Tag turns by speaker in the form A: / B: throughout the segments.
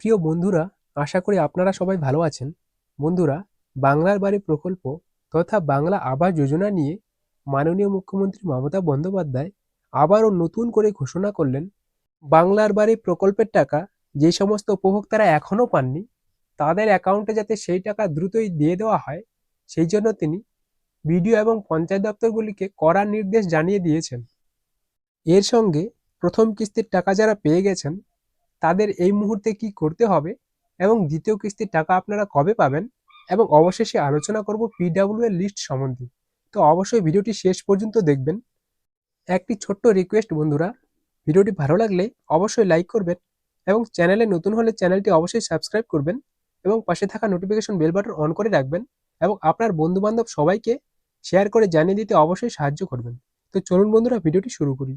A: প্রিয় বন্ধুরা, আশা করি আপনারা সবাই ভালো আছেন। বন্ধুরা, বাংলার বাড়ি প্রকল্প তথা বাংলা আবাস যোজনা নিয়ে মাননীয় মুখ্যমন্ত্রী মমতা বন্দ্যোপাধ্যায় আবারও নতুন করে ঘোষণা করলেন, বাংলার বাড়ি প্রকল্পের টাকা যে সমস্ত উপভোক্তারা এখনও পাননি, তাদের অ্যাকাউন্টে যাতে সেই টাকা দ্রুতই দিয়ে দেওয়া হয়, সেই জন্য তিনি বিডিও এবং পঞ্চায়েত দপ্তরগুলিকে কড়া নির্দেশ জানিয়ে দিয়েছেন। এর সঙ্গে প্রথম কিস্তির টাকা যারা পেয়ে গেছেন তাদের এই মুহূর্তে কি করতে হবে এবং দ্বিতীয় কিস্তির টাকা আপনারা কবে পাবেন এবং অবশেষে আলোচনা করব পিডাব্লিউ এর লিস্ট সম্বন্ধে। তো অবশ্যই ভিডিওটি শেষ পর্যন্ত দেখবেন। একটি ছোট্ট রিকোয়েস্ট বন্ধুরা, ভিডিওটি ভালো লাগলে অবশ্যই লাইক করবেন এবং চ্যানেলে নতুন হলে চ্যানেলটি অবশ্যই সাবস্ক্রাইব করবেন এবং পাশে থাকা নোটিফিকেশন বেল বাটন অন করে রাখবেন এবং আপনার বন্ধু বান্ধব সবাইকে শেয়ার করে জানিয়ে দিতে অবশ্যই সাহায্য করবেন। তো চলুন বন্ধুরা, ভিডিওটি শুরু করি।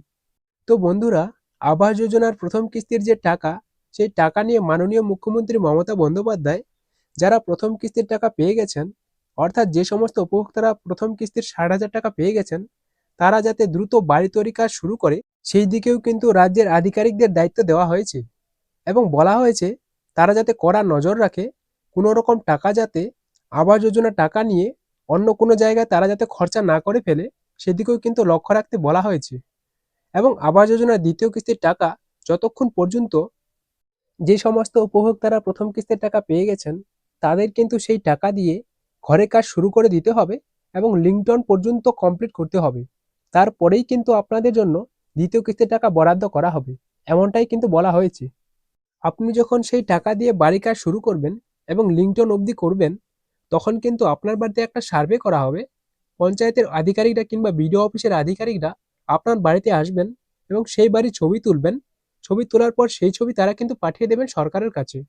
A: তো বন্ধুরা আবাস যোজনার প্রথম কিস্তির যে টাকা, সেই টাকা নিয়ে মাননীয় মুখ্যমন্ত্রী মমতা বন্দ্যোপাধ্যায়, যারা প্রথম কিস্তির টাকা পেয়ে গেছেন, অর্থাৎ যে সমস্ত উপভোক্তারা প্রথম কিস্তির ষাট হাজার টাকা পেয়ে গেছেন, তারা যাতে দ্রুত বাড়ি তৈরি কাজ শুরু করে, সেই দিকেও কিন্তু রাজ্যের আধিকারিকদের দায়িত্ব দেওয়া হয়েছে। এবং বলা হয়েছে, তারা যাতে কড়া নজর রাখে, কোনো রকম টাকা যাতে আবাস যোজনা টাকা নিয়ে অন্য কোনো জায়গায় তারা যাতে খরচা না করে ফেলে, সেদিকেও কিন্তু লক্ষ্য রাখতে বলা হয়েছে। এবং আবাস যোজনার দ্বিতীয় কিস্তির টাকা যতক্ষণ পর্যন্ত যে সমস্ত উপভোক্তারা প্রথম কিস্তির টাকা পেয়ে গেছেন, তাদের কিন্তু সেই টাকা দিয়ে ঘরে কাজ শুরু করে দিতে হবে এবং লিঙ্কটন পর্যন্ত কমপ্লিট করতে হবে। তারপরেই কিন্তু আপনাদের জন্য দ্বিতীয় কিস্তির টাকা বরাদ্দ করা হবে, এমনটাই কিন্তু বলা হয়েছে। আপনি যখন সেই টাকা দিয়ে বাড়ি কাজ শুরু করবেন এবং লিঙ্কটন অবধি করবেন, তখন কিন্তু আপনার বাড়িতে একটা সার্ভে করা হবে। পঞ্চায়েতের আধিকারিকরা কিংবা বিডিও অফিসের আধিকারিকরা আপনার বাড়িতে আসবেন এবং সেই বাড়ির ছবি তুলবেন। ছবি তোলার পর সেই ছবি তারা কিন্তু পাঠিয়ে দেবেন সরকারের কাছে।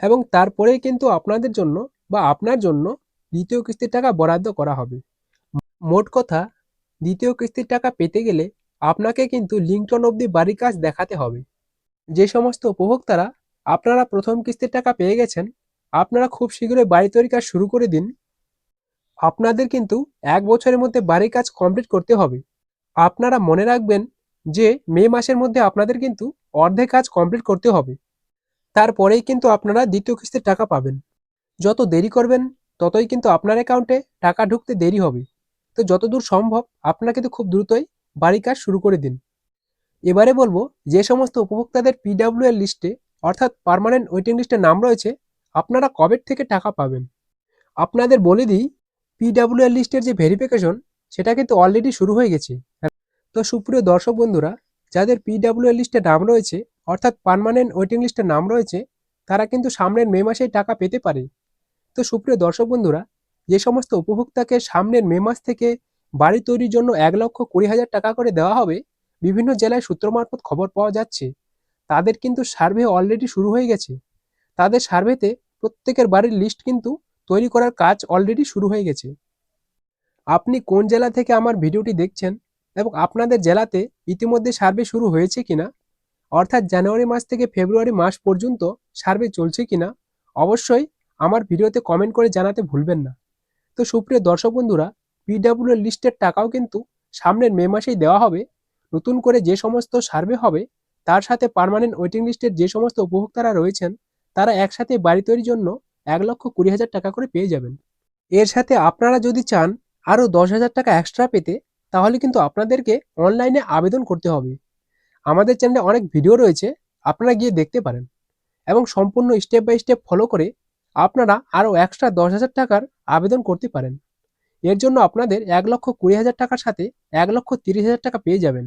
A: এবং তারপরেই কিন্তু আপনাদের জন্য বা আপনার জন্য দ্বিতীয় কিস্তির টাকা বরাদ্দ করা হবে। মোট কথা, দ্বিতীয় কিস্তির টাকা পেতে গেলে আপনাকে কিন্তু লিঙ্কটন অবধি বাড়ির কাজ দেখাতে হবে। যে সমস্ত উপভোক্তারা আপনারা প্রথম কিস্তির টাকা পেয়ে গেছেন, আপনারা খুব শীঘ্রই বাড়ি তৈরি কাজ শুরু করে দিন। আপনাদের কিন্তু এক বছরের মধ্যে বাড়ির কাজ কমপ্লিট করতে হবে। আপনারা মনে রাখবেন যে মে মাসের মধ্যে আপনাদের কিন্তু অর্ধেক কাজ কমপ্লিট করতে হবে। তারপরেই কিন্তু আপনারা দ্বিতীয় কিস্তির টাকা পাবেন। যত দেরি করবেন, ততই কিন্তু আপনার অ্যাকাউন্টে টাকা ঢুকতে দেরি হবে। তো যতদূর সম্ভব আপনারা কিন্তু খুব দ্রুতই বাড়ি কাজ শুরু করে দিন। এবারে বলব, যে সমস্ত উপভোক্তাদের পিডাব্লিউ এর লিস্টে অর্থাৎ পার্মানেন্ট ওয়েটিং লিস্টে নাম রয়েছে, আপনারা কবে থেকে টাকা পাবেন? আপনাদের বলে দিই পিডাব্লিউ এর লিস্টের যে ভেরিফিকেশন সেটা কিন্তু অলরেডি শুরু হয়ে গেছে। তো সুপ্রিয় দর্শক বন্ধুরা, যাদের পিডাব্লিউ এর লিস্টে নাম রয়েছে, অর্থাৎ পার্মানেন্ট ওয়েটিং লিস্টে নাম রয়েছে, তারা কিন্তু সামনের মে মাসেই টাকা পেতে পারে। তো সুপ্রিয় দর্শক বন্ধুরা, যে সমস্ত উপভোক্তাকে সামনের মে মাস থেকে বাড়ি তৈরির জন্য এক লক্ষ কুড়ি হাজার টাকা করে দেওয়া হবে, বিভিন্ন জেলায় সূত্র মারফত খবর পাওয়া যাচ্ছে। তাদের কিন্তু সার্ভে অলরেডি শুরু হয়ে গেছে। তাদের সার্ভেতে প্রত্যেকের বাড়ির লিস্ট কিন্তু তৈরি করার কাজ অলরেডি শুরু হয়ে গেছে। আপনি কোন জেলা থেকে আমার ভিডিওটি দেখছেন এবং আপনাদের জেলাতে ইতিমধ্যে সার্ভে শুরু হয়েছে কিনা? অর্থাৎ জানুয়ারি মাস থেকে ফেব্রুয়ারি মাস পর্যন্ত সার্ভে চলছে কিনা? অবশ্যই আমার ভিডিওতে কমেন্ট করে জানাতে ভুলবেন না। তো সুপ্রিয় দর্শক বন্ধুরা পিডাব্লিউ লিস্টের টাকাও কিন্তু সামনের মে মাসেই দেওয়া হবে। নতুন করে যে সমস্ত সার্ভে হবে, তার সাথে পার্মানেন্ট ওয়েটিং লিস্টের যে সমস্ত উপভোক্তারা রয়েছেন, তারা একসাথে বাড়ি তৈরির জন্য এক লক্ষ কুড়ি হাজার টাকা করে পেয়ে যাবেন। এর সাথে আপনারা যদি চান আরও দশ হাজার টাকা এক্সট্রা পেতে তাহলে কিন্তু আপনাদেরকে অনলাইনে আবেদন করতে হবে। আমাদের চ্যানেলে অনেক ভিডিও রয়েছে, আপনারা গিয়ে দেখতে পারেন। এবং সম্পূর্ণ স্টেপ বাই স্টেপ ফলো করে আপনারা আরও এক্সট্রা দশ হাজার টাকার আবেদন করতে পারেন। এর জন্য আপনাদের এক লক্ষ কুড়ি হাজার টাকার সাথে এক লক্ষ তিরিশ হাজার টাকা পেয়ে যাবেন।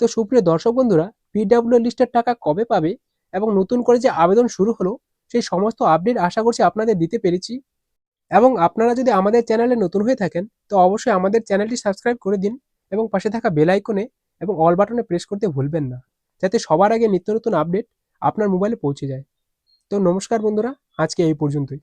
A: তো সুপ্রিয় দর্শক বন্ধুরা পিডাব্লিউ লিস্টের টাকা কবে পাবে এবং নতুন করে যে আবেদন শুরু হলো, সেই সমস্ত আপডেট আশা করছি আপনাদের দিতে পেরেছি। এবং আপনারা যদি আমাদের চ্যানেলে নতুন হয়ে থাকেন, তো অবশ্যই আমাদের চ্যানেলটি সাবস্ক্রাইব করে দিন এবং পাশে থাকা বেল আইকনে এবং অল বাটনে প্রেস করতে ভুলবেন না, যাতে সবার আগে নিত্য নতুন আপডেট আপনার মোবাইলে পৌঁছে যায়। তো নমস্কার বন্ধুরা, আজকে এই পর্যন্তই।